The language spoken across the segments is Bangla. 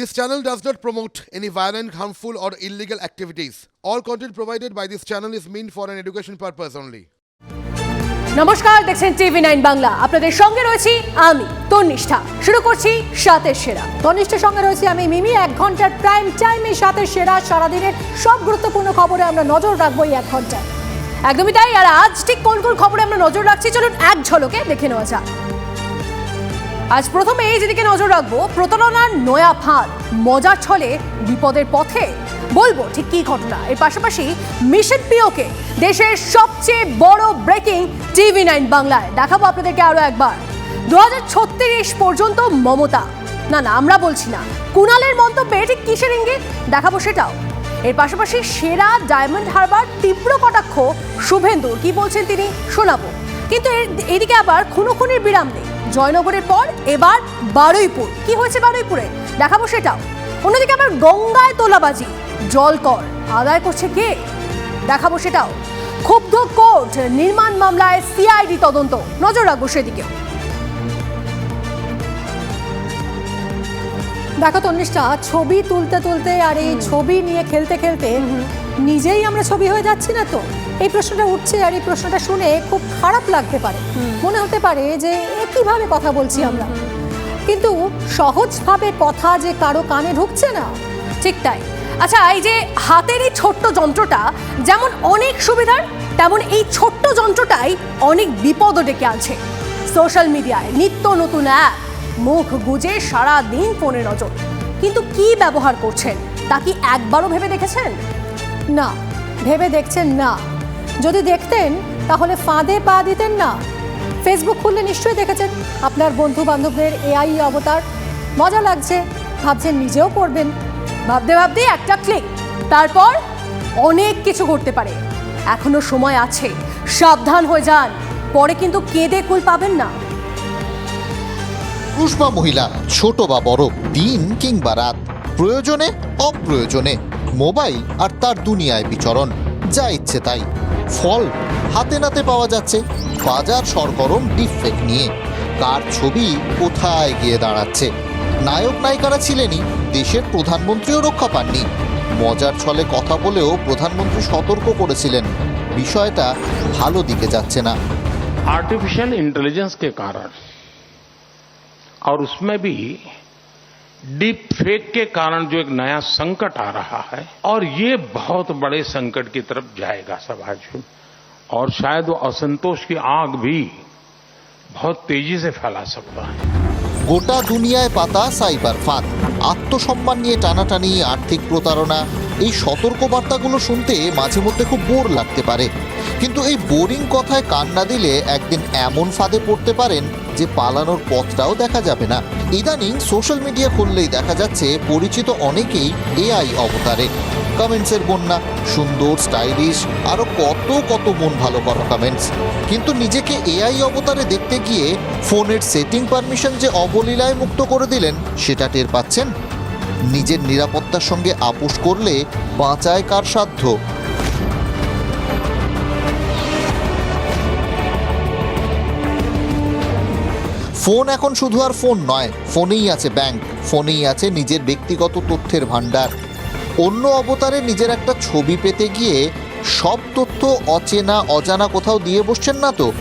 This channel does not promote any violent, harmful, or illegal activities. All content provided by this channel is meant for an education purpose only. নমস্কার দেখছেন টিভি নাইন বাংলা। আপনাদের সঙ্গে রয়েছি আমি তন্নিষ্ঠা। শুরু করছি সাতের সেরা। ঘনিষ্ঠের সঙ্গে রয়েছি আমি মিমি। এক ঘণ্টার প্রাইম টাইমে সাথে সেরা। সারাদিনের সব গুরুত্বপূর্ণ খবরে আমরা নজর রাখব এই এক ঘন্টায়। একদমই তাই। আর আজ ঠিক কোন কোন খবরে আমরা নজর রাখছি? চলুন এক ঝলকে দেখে নেওয়া যাক। আজ প্রথমে এই যেদিকে নজর রাখব। প্রতারণার নয়া ফাঁদ, মজার ছলে বিপদের পথে। বলব ঠিক কি ঘটনা? এর পাশাপাশি মিশন পিওকে, দেশের সবচেয়ে বড় ব্রেকিং টিভি নাইন বাংলায়। দেখাবো আপনাদেরকে আরও একবার। দু হাজার ছত্রিশ পর্যন্ত মমতা। না না, আমরা বলছি না। কুণালের মন্তব্যে ঠিক কিসের ইঙ্গিত? দেখাবো সেটাও। এর পাশাপাশি সেরা ডায়মন্ড হারবার তীব্র কটাক্ষ শুভেন্দুর। কি বলছেন তিনি? শোনাবো। কিন্তু এদিকে আবার খুনোখুনির বিরাম নেই। জয়নগরের পর এবার বারুইপুর। কি হয়েছে বারুইপুরে? দেখাবো সেটাও। অন্যদিকে আবার গঙ্গায় তোলাবাজি জল কর আদায় করছে কে? দেখাবো সেটাও। ক্ষুব্ধ কোর্ট নির্মাণ মামলায় সিআইডি তদন্ত। নজর রাখব সেদিকেও। দেখো তন্নিষ্ঠা ছবি তুলতে তুলতে আর এই ছবি নিয়ে খেলতে খেলতে নিজেই আমরা ছবি হয়ে যাচ্ছি না তো? এই প্রশ্নটা উঠছে আর এই প্রশ্নটা শুনে খুব খারাপ লাগতে পারে। মনে হতে পারে যে এ কীভাবে কথা বলছি আমরা? কিন্তু সহজভাবে কথা যে কারও কানে ঢুকছে না ঠিক তাই। আচ্ছা এই যে হাতের এই ছোট্ট যন্ত্রটা যেমন অনেক সুবিধার তেমন এই ছোট্ট যন্ত্রটাই অনেক বিপদও ডেকে আছে সোশ্যাল মিডিয়ায় নিত্য নতুন অ্যাপ মুখ গুজে সারা দিন ফোনে নজর। কিন্তু কি ব্যবহার করছেন তা কি একবারও ভেবে দেখেছেন? না, ভেবে দেখছেন না। যদি দেখতেন, তাহলে ফাঁদে পা দিতেন না। ফেসবুক খুললে নিশ্চয়ই দেখেছেন আপনার বন্ধু বান্ধবদের এআই অবতার। মজা লাগছে, ভাবছেন নিজেও করবেন। ভাবতে ভাবতে একটা ক্লিক তারপর অনেক কিছু করতে পারে। এখনও সময় আছে, সাবধান হয়ে যান, পরে কিন্তু কেঁদে কুল পাবেন না। পুরুষ বা মহিলা, ছোট বা বড়, দিন কিংবা রাত, প্রয়োজনে, অপ্রয়োজনে। মোবাইল আর তার দুনিয়ায় বিচরণ যা ইচ্ছে তাই ফল হাতে নাতে পাওয়া যাচ্ছে বাজার সরগরম ডিফেক্ট নিয়ে কার ছবি কোথায় গিয়ে দাঁড়াচ্ছে নায়ক নায়িকারা ছিলেনই দেশের প্রধানমন্ত্রীও রক্ষা পাননি মজার ছলে কথা বলেও প্রধানমন্ত্রী সতর্ক করেছিলেন বিষয়টা ভালো দিকে যাচ্ছে না आर्टिफिशियल इंटेलिजेंस के कारण और उसमें भी डीप फेक के कारण जो एक नया संकट आ रहा है और ये बहुत बड़े संकट की तरफ जाएगा समाज में और शायद वो असंतोष की आग भी बहुत तेजी से फैला सकता है গোটা দুনিয়ায় পাতা সাইবার ফাঁদ আত্মসম্মান নিয়ে টানাটানি আর্থিক প্রতারণা এই সতর্কবার্তাগুলো শুনতে মাঝে মধ্যে খুব বোর লাগতে পারে। কিন্তু এই বোরিং কথায় কান না দিলে একদিন এমন ফাঁদে পড়তে পারেন যে পালানোর পথটাও দেখা যাবে না। ইদানিং সোশ্যাল মিডিয়া খুললেই দেখা যাচ্ছে পরিচিত অনেকেই এআই অবতারে। কমেন্টসের বন্যা, সুন্দর, স্টাইলিশ আরও কত কত মন ভালো করা কমেন্টস। কিন্তু নিজেকে এআই অবতারে দেখতে গিয়ে ফোনের সেটিং পারমিশন যে অবলীলায় মুক্ত করে দিলেন, সেটা টের পাচ্ছেন? নিজের নিরাপত্তার সঙ্গে আপোষ করলে বাঁচায় কার সাধ্য? ফোন এখন শুধু আর ফোন নয়, ফোনেই আছে ব্যাংক, ফোনেই আছে নিজের ব্যক্তিগত তথ্যের ভাণ্ডার। অন্য অবতারে নিজের একটা ছবি পেতে গিয়ে সব তথ্য অচেনা, অজানা কোথাও দিয়ে বসছেন না তো?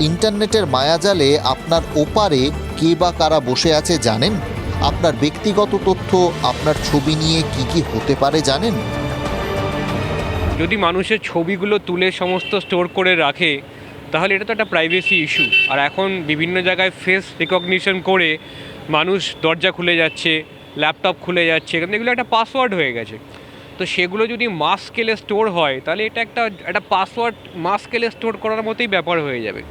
ইন্টারনেটের মায়াজালে আপনার ওপারে কে বা কারা বসে আছে জানেন? আপনার ব্যক্তিগত তথ্য আপনার ছবি নিয়ে কি কি হতে পারে জানেন? যদি মানুষের ছবিগুলো তুলে সমস্ত স্টোর করে রাখে তাহলে এটা তো একটা প্রাইভেসি ইস্যু আর এখন বিভিন্ন জায়গায় ফেস রিকগনিশন করে মানুষ দরজা খুলে যাচ্ছে ল্যাপটপ খুলে যাচ্ছে কিন্তু এগুলো একটা পাসওয়ার্ড হয়ে গেছে। তো সেগুলো যদি মাস স্কেলে স্টোর হয় তাহলে এটা একটা একটা পাসওয়ার্ড মাস স্কেলে স্টোর করার মতোই ব্যাপার হয়ে যাবে।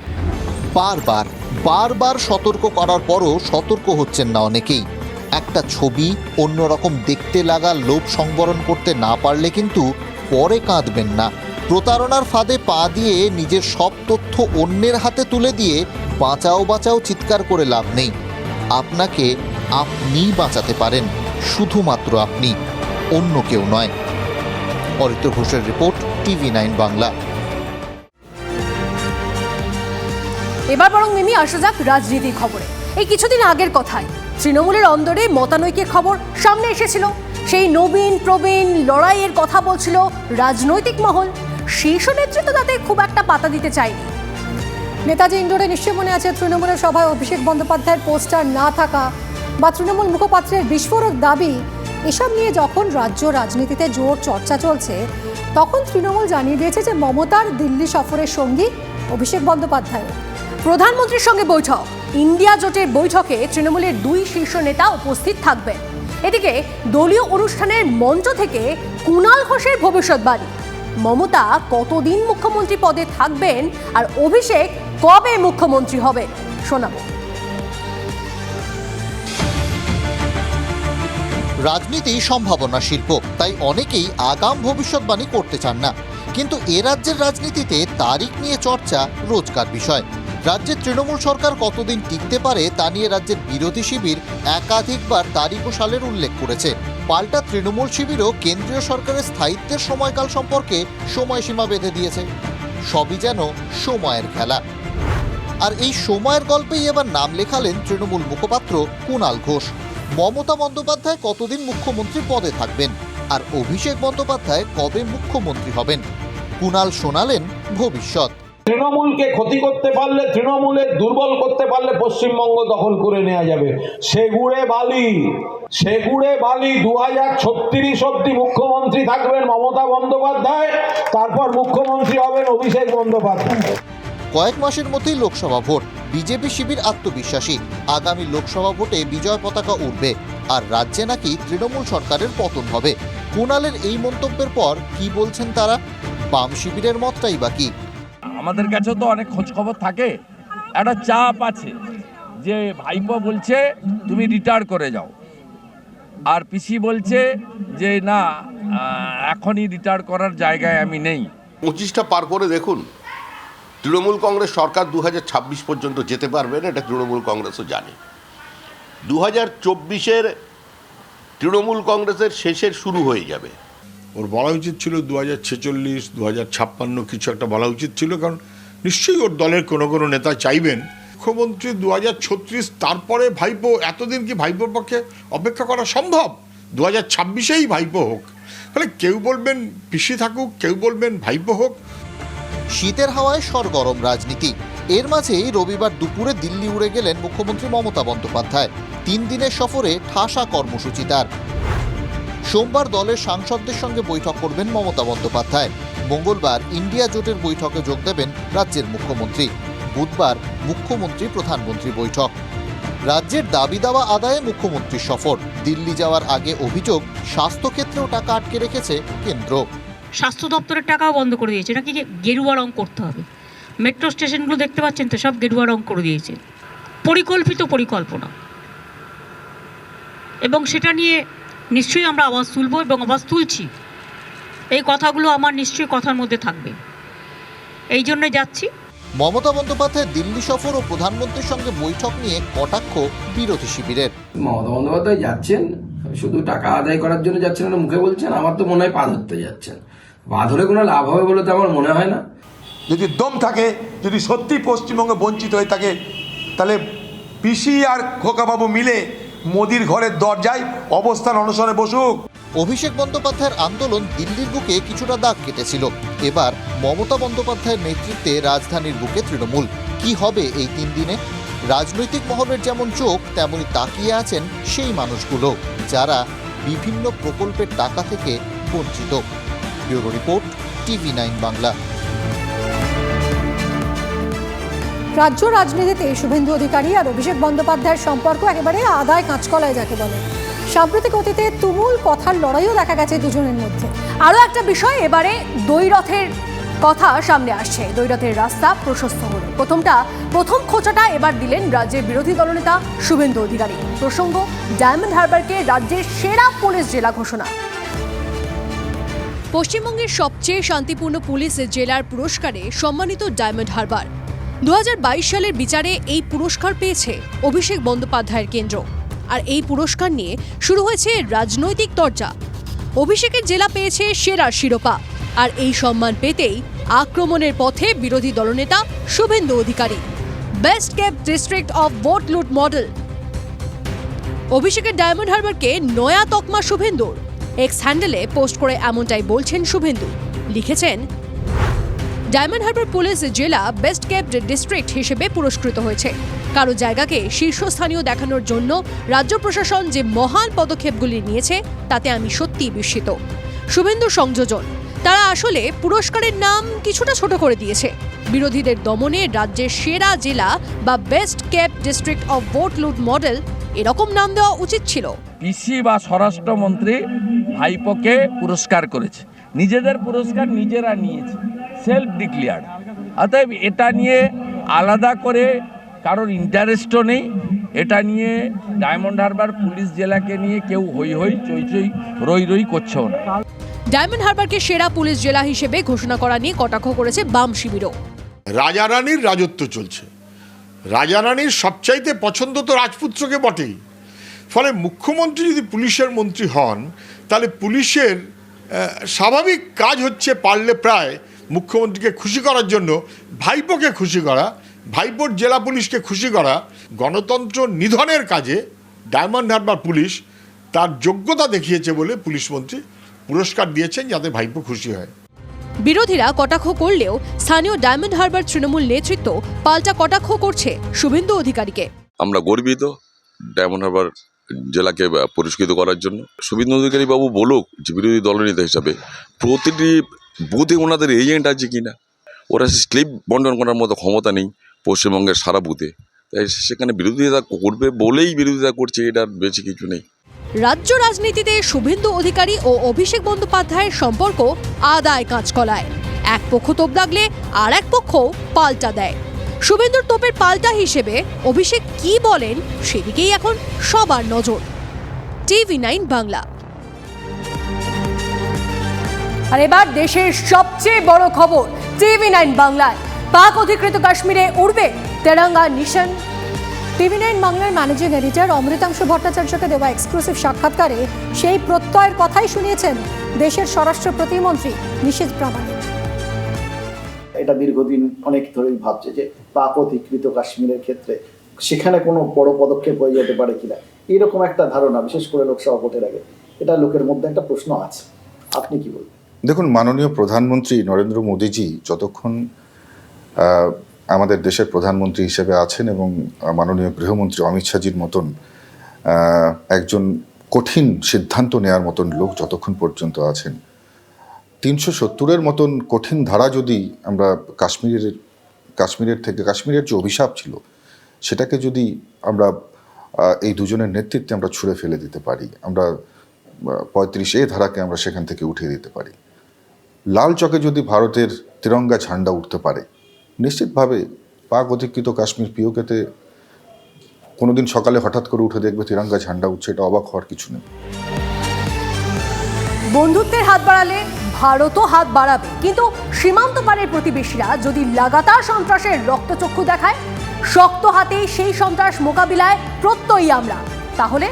বারবার বারবার সতর্ক করার পরও সতর্ক হচ্ছেন না অনেকেই। একটা ছবি অন্যরকম দেখতে লাগা লোভ সংবরণ করতে না পারলে কিন্তু পরে কাঁদবেন না। প্রতারণার ফাঁদে পা দিয়ে নিজের সব তথ্য অন্যের হাতে তুলে দিয়ে বাঁচাও বাঁচাও চিৎকার করে লাভ নেই। আপনাকে আপনিই বাঁচাতে পারেন, শুধুমাত্র আপনি, অন্য কেউ নয়। অরিত্র ঘোষের রিপোর্ট, টিভি নাইন বাংলা। এবার বরং মিমি, আসা যাক রাজনীতির খবরে। এই কিছুদিন আগের কথায় তৃণমূলের অন্দরে মতানৈক্যের খবর সামনে এসেছিল। সেই নবীন, প্রবীণ লড়াইয়ের কথা বলছিল রাজনৈতিক মহল। শীর্ষ নেতৃত্ব তাতে খুব একটা পাতা দিতে চায়নি। নেতাজি ইন্ডোরে নিশ্চয় মনে আছে তৃণমূলের সভায় অভিষেক বন্দ্যোপাধ্যায়ের পোস্টার না থাকা বা তৃণমূল মুখপাত্রের বিস্ফোরক দাবি, এসব নিয়ে যখন রাজ্য রাজনীতিতে জোর চর্চা চলছে, তখন তৃণমূল জানিয়ে দিয়েছে যে মমতার দিল্লি সফরের সঙ্গী অভিষেক বন্দ্যোপাধ্যায় প্রধানমন্ত্রীর সঙ্গে বৈঠক। ইন্ডিয়া জোটের বৈঠকে তৃণমূলের দুই শীর্ষ নেতা উপস্থিত থাকবেন। এদিকে দলীয় অনুষ্ঠানের মঞ্চ থেকে কুণাল ঘোষের ভবিষ্যৎবাণী মমতা কতদিন মুখ্যমন্ত্রী পদে থাকবেন আর অভিষেক কবে মুখ্যমন্ত্রী হবে শোনাবো। রাজনীতি সম্ভাবনা শিল্প, তাই অনেকেই আগাম ভবিষ্যৎবাণী করতে চান না। কিন্তু এ রাজ্যের রাজনীতিতে তারিখ নিয়ে চর্চা রোজকার বিষয়। রাজ্যের তৃণমূল সরকার কতদিন টিকতে পারে তা নিয়ে রাজ্যের বিরোধী শিবির একাধিকবার তারিখ ও সালের উল্লেখ করেছে। পাল্টা তৃণমূল শিবিরও কেন্দ্রীয় সরকারের স্থায়িত্বের সময়কাল সম্পর্কে সময়সীমা বেঁধে দিয়েছে। সবই যেন সময়ের খেলা। আর এই সময়ের গল্পেই এবার নাম লেখালেন তৃণমূল মুখপাত্র কুণাল ঘোষ। মমতা বন্দ্যোপাধ্যায় কতদিন মুখ্যমন্ত্রী পদে থাকবেন? আর অভিষেক বন্দ্যোপাধ্যায় কবে মুখ্যমন্ত্রী হবেন? কুণাল শোনালেন ভবিষ্যৎ। তৃণমূলকে ক্ষতি করতে পারলে তৃণমূলের দুর্বল করতে পারলে পশ্চিমবঙ্গ দখল করে নেওয়া যাবে। সেগুড়ে বালি সেগুড়ে বালি দু হাজার ছত্রিশ অব্দি মুখ্যমন্ত্রী থাকবেন মমতা বন্দ্যোপাধ্যায়, তারপর মুখ্যমন্ত্রী হবেন অভিষেক বন্দ্যোপাধ্যায়। কয়েক মাসের মধ্যেই লোকসভা ভোট, বিজেপি শিবির আত্মবিশ্বাসী। আগামী লোকসভা ভোটে বিজয় পতাকা উঠবে আর রাজ্যে নাকি তৃণমূল সরকারের পতন হবে। কুণালের এই মন্তব্যের পর কি বলছেন তারা? বাম শিবিরের মতটাই বাকি আমাদের কাছেও তো অনেক খোঁজখবর থাকে। একটা চাপ আছে যে ভাইপো বলছে, তুমি রিটায়ার করে যাও। আর পিসি বলছে যে, না এখনই রিটায়ার করার জায়গায় আমি নেই। পঁচিশটা পার করে দেখুন, তৃণমূল কংগ্রেস সরকার দু হাজার ছাব্বিশ পর্যন্ত যেতে পারবে না, এটা তৃণমূল কংগ্রেসও জানে। দু হাজার তৃণমূল কংগ্রেসের শেষের শুরু হয়ে যাবে। ওর বলা উচিত ছিল দু হাজার ছেচল্লিশ দু হাজার ছাপ্পান্ন কিছু একটা বলা উচিত ছিল, কারণ নিশ্চয়ই ওর দলের কোনো কোনো নেতা চাইবেন। মুখ্যমন্ত্রী দু হাজার ছত্রিশ, তারপরে ভাইপো, এতদিন কি ভাইপোর পক্ষে অপেক্ষা করা সম্ভব? দু হাজার ছাব্বিশেই ভাইপো হোক। তাহলে কেউ বলবেন পিসি থাকুক, কেউ বলবেন ভাইপো হোক। শীতের হাওয়ায় সরগরম রাজনীতি। এর মাঝেই রবিবার দুপুরে দিল্লি উড়ে গেলেন মুখ্যমন্ত্রী মমতা বন্দ্যোপাধ্যায়। তিন দিনের সফরে ঠাসা কর্মসূচি তার। সোমবার দলের সাংসদদের সঙ্গে বৈঠক করবেন মমতা বন্দ্যোপাধ্যায়। মঙ্গলবার ইন্ডিয়া জোটের বৈঠকে যোগ দেবেন রাজ্যের মুখ্যমন্ত্রী। বুধবার মুখ্যমন্ত্রী প্রধানমন্ত্রী বৈঠক। রাজ্যের দাবি দাওয়া আদায়ে মুখ্যমন্ত্রীর সফর। দিল্লি যাওয়ার আগে অভিযোগ, স্বাস্থ্যক্ষেত্রেও টাকা আটকে রেখেছে কেন্দ্র। স্বাস্থ্য দপ্তরের টাকাও বন্ধ করে দিয়েছে। নাকি গেরুয়া রং করতে হবে? মেট্রো স্টেশনগুলো দেখতে পাচ্ছেন তো, সব গেরুয়া রং করে দিয়েছে। পরিকল্পিত পরিকল্পনা। এবং সেটা নিয়ে নিশ্চয়ই আমরা আওয়াজ তুলব এবং আওয়াজ তুলছি। এই কথাগুলো আমার নিশ্চয়ই কথার মধ্যে থাকবে। এই জন্য যাচ্ছি। মমতা বন্দ্যোপাধ্যায় দিল্লি সফর ও প্রধানমন্ত্রীর সঙ্গে বৈঠক নিয়ে কটাক্ষ বিরোধী শিবিরের। মমতা বন্দ্যোপাধ্যায় যাচ্ছেন শুধু টাকা আদায় করার জন্য যাচ্ছেন না মুখে বলছেন আমার তো মনে হয় পা ধরতে যাচ্ছেন। পা ধরে কোনো লাভ হবে বলে তো আমার মনে হয় না। যদি দম থাকে যদি সত্যি পশ্চিমবঙ্গে বঞ্চিত হয়ে থাকে তাহলে পিসি আর খোকাবাবু মিলে মোদির ঘরের দরজায় অবস্থান অনশনে বসুক। অভিষেক বন্দ্যোপাধ্যায়ের আন্দোলন দিল্লির বুকে কিছুটা দাগ কেটেছিল। এবার মমতা বন্দ্যোপাধ্যায়ের নেতৃত্বে রাজধানীর বুকে তৃণমূল। কি হবে এই তিন দিনে? রাজনৈতিক মহলের যেমন চোখ, তেমনি তাকিয়ে আছেন সেই মানুষগুলো, যারা বিভিন্ন প্রকল্পের টাকা থেকে বঞ্চিত। Bureau report TV nine Bangla. রাজ্য রাজনীতিতে শুভেন্দু অধিকারী আর অভিষেক বন্দ্যোপাধ্যায়ের সম্পর্ক একেবারে আদায় কাঁচকলায় যাকে বলে। সাম্প্রতিক অতীতে তুমুল কথার লড়াইও দেখা গেছে দুজনের মধ্যে। আরও একটা বিষয়, এবারে দৈরথের কথা সামনে আসছে। দৈরথের রাস্তা প্রশস্ত হল। প্রথমটা, প্রথম খোঁচাটা এবার দিলেন রাজ্যের বিরোধী দলনেতা শুভেন্দু অধিকারী। প্রসঙ্গ, ডায়মন্ড হারবারকে রাজ্যের সেরা পুলিশ জেলা ঘোষণা। পশ্চিমবঙ্গের সবচেয়ে শান্তিপূর্ণ পুলিশ জেলার পুরস্কারে সম্মানিত ডায়মন্ড হারবার। দু হাজার বাইশ সালের বিচারে এই পুরস্কার পেয়েছে অভিষেক বন্দ্যোপাধ্যায়ের কেন্দ্র। আর এই পুরস্কার নিয়ে শুরু হয়েছে রাজনৈতিক চর্চা অভিষেকের জেলা পেয়েছে সেরা শিরোপা। আর এই সম্মান পেতেই আক্রমণের পথে বিরোধী দলনেতা Suvendu Adhikari. Best kept district of vote loot model অভিষেকের ডায়মন্ড হারবারকে নয়া তকমা শুভেন্দুর। এক্স হ্যান্ডেলে পোস্ট করে এমনটাই বলছেন শুভেন্দু। লিখেছেন ডায়মন্ড হারবার পুলিশ জেলা বেস্ট কেপ্ট ডিস্ট্রিক্ট হিসেবে পুরস্কৃত হয়েছে। কারও জায়গাকে শীর্ষস্থানীয় দেখানোর জন্য রাজ্য প্রশাসন যে মহান পদক্ষেপগুলি নিয়েছে, তাতে আমি সত্যিই বিস্মিত। শুভেন্দু সংযোজন, তারা আসলে পুরস্কারের নাম কিছুটা ছোট করে দিয়েছে। বিরোধীদের দমনে রাজ্যের সেরা জেলা বা best kept district of vote loot model এরকম নাম দেওয়া উচিত ছিল। পিসি বা স্বরাষ্ট্রমন্ত্রী ভাইপোকে পুরস্কার করেছে। নিজেদের পুরস্কার নিজেরা নিয়েছে। সেলফ ডিক্লেয়ার্ড অতএব এটা নিয়ে আলাদা করে কারোর ইন্টারেস্টও নেই। এটা নিয়ে ডায়মন্ড হারবার পুলিশ জেলাকে নিয়ে কেউ হই হই চই চই রই রই করছেও না। ডায়মন্ড হারবারকে সেরা পুলিশ জেলা হিসেবে ঘোষণা করা নিয়ে কটাক্ষ করেছে বাম শিবিরও। রাজা রানীর রাজত্ব চলছে। রাজা রানীর সবচাইতে পছন্দ তো রাজপুত্রকে বটেই। ফলে মুখ্যমন্ত্রী যদি পুলিশের মন্ত্রী হন তাহলে পুলিশের স্বাভাবিক কাজ হচ্ছে পারলে প্রায় মুখ্যমন্ত্রীকে খুশি করার জন্য ভাইপোকে খুশি করা ভাইপোর জেলা পুলিশকে খুশি করা গণতন্ত্র নিধনের কাজে ডায়মন্ড হারবার পুলিশ তার যোগ্যতা দেখিয়েছে বলে পুলিশ মন্ত্রী পুরস্কার দিয়েছেন যাতে ভাইপো খুশি হয়। বিরোধীরা কটাক্ষ করলেও স্থানীয় ডায়মন্ড হারবার তৃণমূল নেতৃত্ব পাল্টা কটাক্ষ করছে শুভেন্দু অধিকারীকে। আমরা গর্বিত ডায়মন্ড হারবার জেলাকে পুরস্কৃত করার জন্য। শুভেন্দু অধিকারী বাবু বলুক যে বিরোধী দলনেতা হিসাবে প্রতিটি বুথে ওনাদের এজেন্ট আছে কি না ওরা স্লিপ বন্টন করার মতো ক্ষমতা নেই পশ্চিমবঙ্গের সারা বুথে তাই সেখানে বিরোধিতা করবে বলেই বিরোধিতা করছে এটার বেশি কিছু নেই। রাজ্য রাজনীতিতে শুভেন্দু অধিকারী ও অভিষেক বন্দ্যোপাধ্যায়ের সম্পর্ক আদায় কাঁচকলায়। এক পক্ষ তোপ দাগলে আর এক পক্ষ পাল্টা দেয়। শুভেন্দুর তোপের পাল্টা হিসেবে অভিষেক কি বলেন, সেদিকেই এখন সবার নজর। TV nine Bangla. আর এবার দেশের সবচেয়ে বড় খবর, টিভি নাইন বাংলায়। পাক অধিকৃত কাশ্মীরে উড়বে তেরাঙ্গা নিশান। টিভি নাইন বাংলার ম্যানেজিং এডিটর অমৃতাংশু ভট্টাচার্যকে দেওয়া এক্সক্লুসিভ সাক্ষাৎকারে সেই প্রত্যয়ের কথাই শুনিয়েছেন দেশের স্বরাষ্ট্র প্রতিমন্ত্রী নিশীথ প্রামাণিক। এটা দীর্ঘদিন অনেক ধরেই ভাবছে যে পাক অধিকৃত কাশ্মীরের ক্ষেত্রে সেখানে কোনো বড় পদক্ষেপ হয়ে যেতে পারে কিনা। এরকম একটা ধারণা, বিশেষ করে লোকসভা ভোটের আগে। এটা লোকের মধ্যে একটা প্রশ্ন আছে। আপনি কি বলবেন? দেখুন, মাননীয় প্রধানমন্ত্রী নরেন্দ্র মোদীজি যতক্ষণ আমাদের দেশের প্রধানমন্ত্রী হিসেবে আছেন এবং মাননীয় গৃহমন্ত্রী অমিত শাহজির মতন একজন কঠিন সিদ্ধান্ত নেওয়ার মতন লোক যতক্ষণ পর্যন্ত আছেন। তিনশো সত্তরের মতন কঠিন ধারা যদি আমরা কাশ্মীরের কাশ্মীরের থেকে, কাশ্মীরের যে অভিশাপ ছিল, সেটাকে যদি আমরা এই দুজনের নেতৃত্বে আমরা ছুঁড়ে ফেলে দিতে পারি, আমরা পঁয়ত্রিশ এ ধারাকে আমরা সেখান থেকে উঠিয়ে দিতে পারি। লাল চকে যদি ভারতের তিরঙ্গা ঝান্ডা উঠতে পারে, নিশ্চিতভাবে পাক অধিকৃত কাশ্মীর পিওকেতে কোনোদিন সকালে হঠাৎ করে উঠে দেখবে তিরঙ্গা ঝান্ডা উঠছে, এটা অবাক হওয়ার কিছু নেই। বন্ধুত্বের হাত বাড়ালে ভারতও হাত বাড়াবে। কিন্তু সীমান্ত পারের প্রতিবেশীরা যদি লাগাতার সন্ত্রাসের রক্তচক্ষু দেখায়, শক্ত হাতেই সেই সন্ত্রাস মোকাবিলায় প্রত্যয়ী আমরা। তাহলে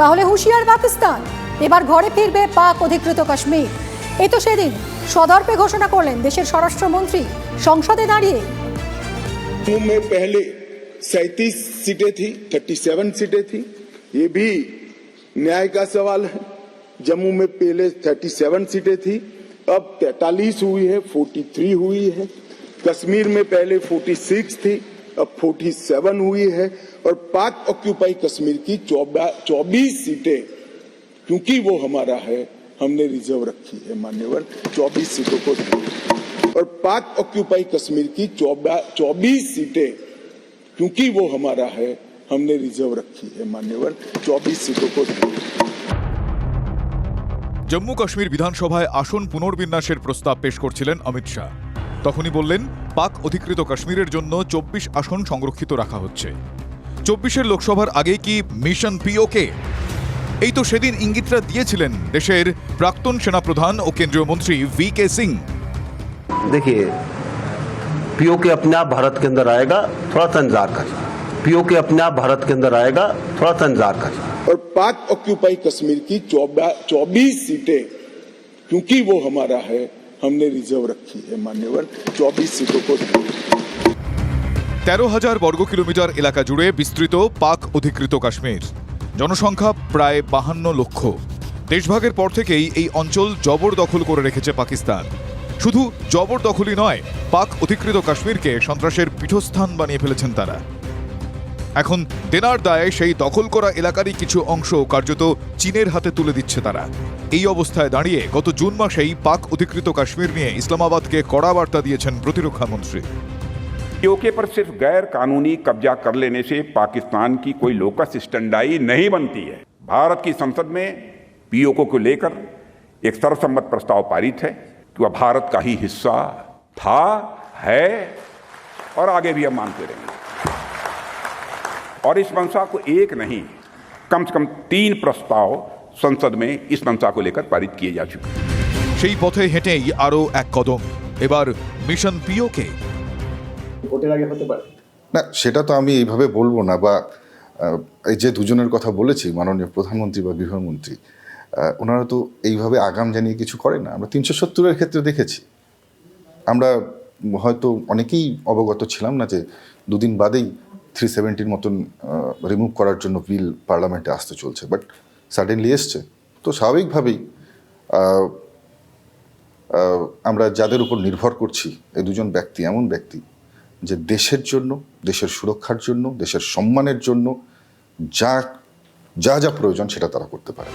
তাহলে হুঁশিয়ার পাকিস্তান। এবার ঘরে ফিরবে পাক অধিকৃত কাশ্মীর। এই তো সেদিন সদর্পে ঘোষণা করলেন দেশের স্বরাষ্ট্রমন্ত্রী সংসদে দাঁড়িয়ে जम्मू में पहले सैतीस सीटें थी थर्टी सेवन सीटें थी ये भी न्याय का सवाल है जम्मू में पहले थर्टी सेवन सीटें थी अब तैतालीस हुई है फोर्टी थ्री हुई है कश्मीर में पहले फोर्टी सिक्स थी अब फोर्टी सेवन हुई है और पाक ऑक्यूपाई कश्मीर की चौबीस सीटें क्योंकि वो हमारा है हमने रिजर्व रखी है मान्यवर चौबीस सीटों को और पाक ऑक्यूपाई कश्मीर की चौबीस सीटें क्योंकि वो हमारा है हमने रिजर्व रखी है मान्यवर चौबीस सीटों को জম্মু কাশ্মীর বিধানসভায় আসন পুনর্বিন্যাসের প্রস্তাব পেশ করছিলেন অমিত শাহ তখনই বললেন পাক অধিকৃত কাশ্মীরের জন্য চব্বিশ আসন সংরক্ষিত রাখা হচ্ছে চব্বিশের লোকসভার আগে কি মিশন পিওকে এই তো সেদিন ইঙ্গিতটা দিয়েছিলেন দেশের প্রাক্তন সেনাপ্রধান ও কেন্দ্রীয় মন্ত্রী ভি কে সিং देखिए पीओ के अपने आप भारत के अंदर आएगा थोड़ा सा इंतजार कर पीओ के अपने आप भारत के अंदर आएगा थोड़ा सा इंतजार कर और पाक ऑक्यूपाई कश्मीर की चौबीस सीटें क्योंकि वो हमारा है हमने रिजर्व रखी है मान्यवर चौबीस सीटों को তেরো হাজার বর্গ কিলোমিটার এলাকা জুড়ে বিস্তৃত পাক অধিকৃত কাশ্মীর জনসংখ্যা প্রায় বাহান্ন লক্ষ। দেশভাগের পর থেকেই এই অঞ্চল জবরদখল করে রেখেছে পাকিস্তান। শুধু জবরদখলই নয়, পাক অধিকৃত কাশ্মীরকে সন্ত্রাসের পীঠস্থান বানিয়ে ফেলেছেন তারা। এখন দেনার দায়ে সেই দখল করা এলাকারই কিছু অংশ কার্যত চীনের হাতে তুলে দিচ্ছে তারা। এই অবস্থায় দাঁড়িয়ে গত জুন মাসেই পাক অধিকৃত কাশ্মীর নিয়ে ইসলামাবাদকে কড়া বার্তা দিয়েছেন প্রতিরক্ষা মন্ত্রী। पीओके पर सिर्फ गैर कानूनी कब्जा कर लेने से पाकिस्तान की कोई लोकस स्टैंडाई नहीं बनती है भारत की संसद में पीओके को लेकर एक सर्वसम्मत प्रस्ताव पारित है कि वह भारत का ही हिस्सा था है और आगे भी हम मानते रहेंगे और इस मंशा को एक नहीं कम से कम तीन प्रस्ताव संसद में इस मंशा को लेकर पारित किए जा चुके हैं সেই পথে হেঁটেই আরও এক কদম এবার মিশন পিওকে ভোটের আগে হতে পারে? না, সেটা তো আমি এইভাবে বলব না বা এই যে দুজনের কথা বলেছি, মাননীয় প্রধানমন্ত্রী বা গৃহমন্ত্রী ওনারা তো এইভাবে আগাম জানিয়ে কিছু করে না। আমরা তিনশো সত্তরের ক্ষেত্রে দেখেছি। আমরা হয়তো অনেকেই অবগত ছিলাম না যে দুদিন বাদেই থ্রি সেভেন্টির মতন রিমুভ করার জন্য বিল পার্লামেন্টে আসতে চলছে। বাট সাডেনলি এসছে। তো স্বাভাবিকভাবেই আমরা যাদের উপর নির্ভর করছি এই দুজন ব্যক্তি, এমন ব্যক্তি যে দেশের জন্য দেশের সুরক্ষার জন্য দেশের সম্মানের জন্য যা যা যা প্রয়োজন সেটা তারা করতে পারে।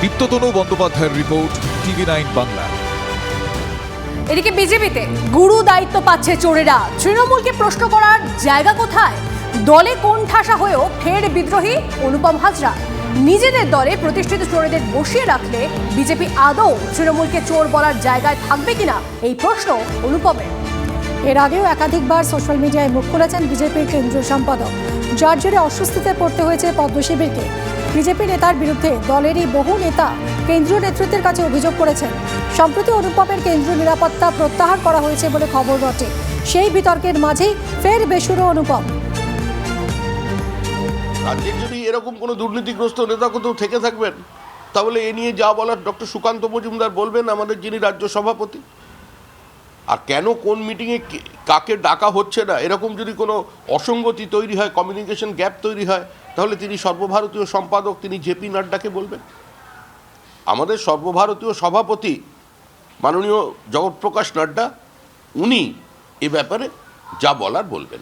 দীপ্ততনু বন্দ্যোপাধ্যায়ের রিপোর্ট টিভি নাইন বাংলা। এদিকে বিজেপিতে গুরু দায়িত্ব পাচ্ছে চোরেরা। তৃণমূলকে প্রশ্ন করার জায়গা কোথায়? দলে কোন ঠাসা হয়েও ফের বিদ্রোহী অনুপম হাজরা। নিজেদের দলে প্রতিষ্ঠিত চোরেদের বসিয়ে রাখলে বিজেপি আদৌ তৃণমূলকে চোর বলার জায়গায় থাকবে কিনা? এই প্রশ্ন অনুপমের। এর আগেও একাধিকবার সোশ্যাল মিডিয়ায় মুখ খুলেছেন বিজেপির কেন্দ্রীয় সম্পাদক। যার জেরে অস্বস্তিতে পড়তে হয়েছে পদ্মশিবিরকে। বিজেপি নেতার বিরুদ্ধে দলেরই বহু নেতা কেন্দ্রীয় নেতৃত্বের কাছে অভিযোগ করেছেন। সম্প্রতি অনুপমের কেন্দ্রীয় নিরাপত্তা প্রত্যাহার করা হয়েছে বলে খবর রটে সেই বিতর্কের মাঝেই ফের বেসুরো অনুপম। রাজ্যের যদি এরকম কোনো দুর্নীতিগ্রস্ত নেতা কোথাও থেকে থাকবেন, তাহলে এ নিয়ে যা বলার ডক্টর সুকান্ত মজুমদার বলবেন আমাদের যিনি রাজ্য সভাপতি। আর কেন কোন মিটিংয়ে কাকে ডাকা হচ্ছে না? এরকম যদি কোনো অসঙ্গতি তৈরি হয় কমিউনিকেশন গ্যাপ তৈরি হয়, তাহলে তিনি সর্বভারতীয় সম্পাদক, তিনি জেপি নাড্ডাকে বলবেন। আমাদের সর্বভারতীয় সভাপতি মাননীয় জগৎপ্রকাশ নাড্ডা, উনি এ ব্যাপারে যা বলার বলবেন।